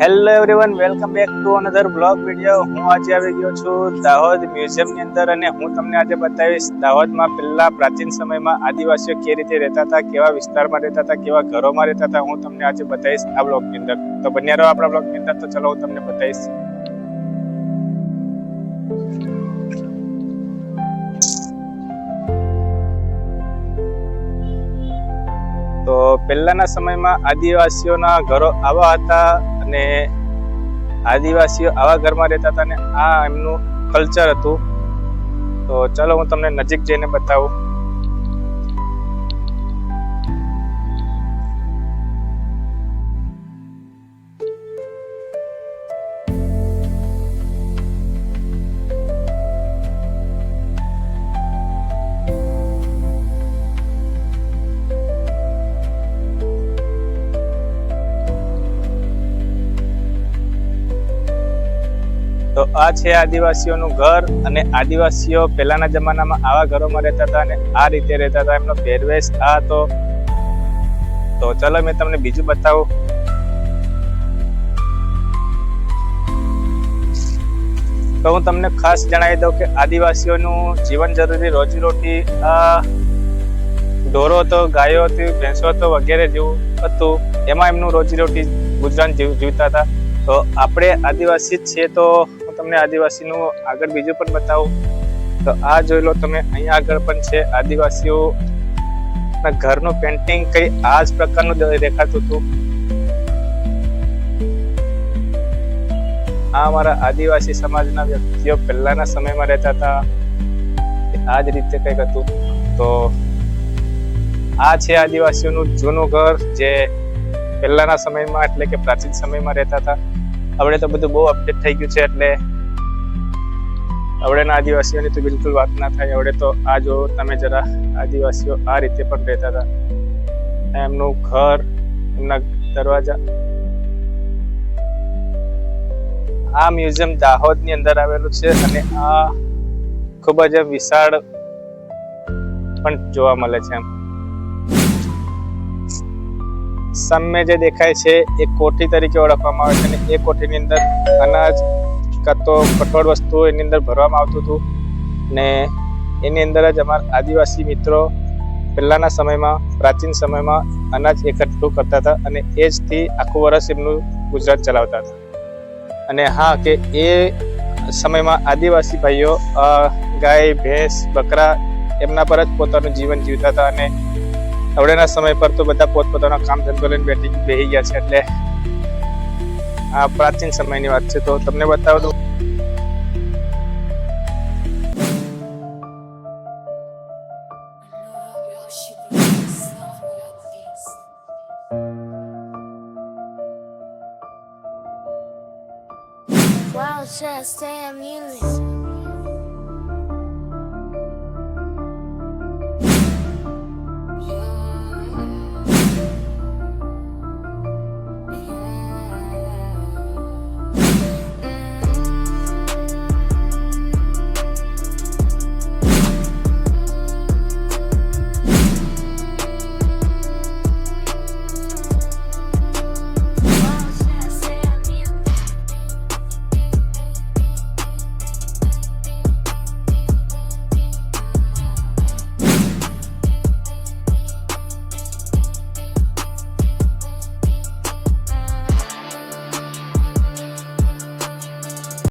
Hello everyone welcome back to another blog video હું આજે આવી ગયો છું દાહોદ મ્યુઝિયમની અંદર અને હું તમને આજે બતાવીશ દાહોદમાં પહેલાં પ્રાચીન સમયમાં આદિવાસીઓ કે રીતે રહેતા હતા, કેવા વિસ્તારમાં રહેતા હતા, કેવા ઘરોમાં રહેતા હતા, હું તમને આજે બતાવીશ આ બ્લોગની અંદર. તો બન્યા રહો આપણા બ્લોગની અંદર, તો ચલો હું તમને બતાવીશ. તો પહેલાના સમયમાં આદિવાસીઓના ઘરો આવા હતા. અને આદિવાસીઓ આવા ઘરમાં રહેતા હતા અને આ એમનું કલ્ચર હતું. તો ચલો હું તમને નજીક જઈને બતાવું. તો આ છે આદિવાસીઓનું ઘર અને આદિવાસીઓ પહેલાના જમાનામાં આવા ઘરોમાં રહેતા હતા અને આ રીતે રહેતા હતા. એમનો પહેરવેશ આ હતો. તો ચલો મેં તમને બીજું બતાવું. તો હું તમને ખાસ જણાવી દઉં કે આદિવાસીઓનું જીવન જરૂરી રોજીરોટી આ ઢોરો હતો, ગાયો હતી, ભેંસો હતો, વગેરે જેવું હતું. એમાં એમનું રોજીરોટી ગુજરાન જીવ જીવતા હતા. તો આપણે આદિવાસી જ છીએ તો હું તમને આદિવાસીનું આગળ બીજું પણ બતાવું. તો આ જોઈ લો તમે અહીંયા આગળ પણ છે આદિવાસીઓ ઘરનું પેન્ટિંગ કઈ આ જ પ્રકારનું દેખાતું હતું. આ અમારા આદિવાસી સમાજના વ્યક્તિઓ પહેલાના સમયમાં રહેતા હતા. આ જ રીતે કંઈક હતું. તો આ છે આદિવાસીઓનું જૂનું ઘર, જે પહેલાના સમયમાં એટલે કે પ્રાચીન સમયમાં રહેતા હતા. હવે તો બધું બહુ અપડેટ થઈ ગયું છે એટલે હવેના આદિવાસીઓની તો બિલકુલ વાત ના થાય. હવે તો આ જો તમે જરા આદિવાસીઓ આ રીતે પણ રહેતા હતા. એમનું ઘર, એમના દરવાજા. આ મ્યુઝિયમ દાહોદની અંદર આવેલું છે અને આ ખૂબ જ વિશાળ પણ જોવા મળે છે એમ. સામે જે દેખાય છે, એ કોઠી તરીકે ઓળખવામાં આવે છે અને એ કોઠીની અંદર અનાજ કાં તો કઠોળ વસ્તુઓ એની અંદર ભરવામાં આવતું હતું ને એની અંદર જ અમારા આદિવાસી મિત્રો પહેલાંના સમયમાં, પ્રાચીન સમયમાં અનાજ એકઠું કરતા હતા અને એ જથી આખું વર્ષ એમનું ગુજરાત ચલાવતા હતા. અને હા, કે એ સમયમાં આદિવાસી ભાઈઓ ગાય, ભેંસ, બકરા એમના પર જ પોતાનું જીવન જીવતા હતા અને હવેના સમય પર તો બધા પોતપોતાના કામ ધંધો લઈને બેઠી બેસી ગયા છે એટલે આ પ્રાચીન સમયની વાત છે તો તમને બતાવું દઉં Wow, just damn music.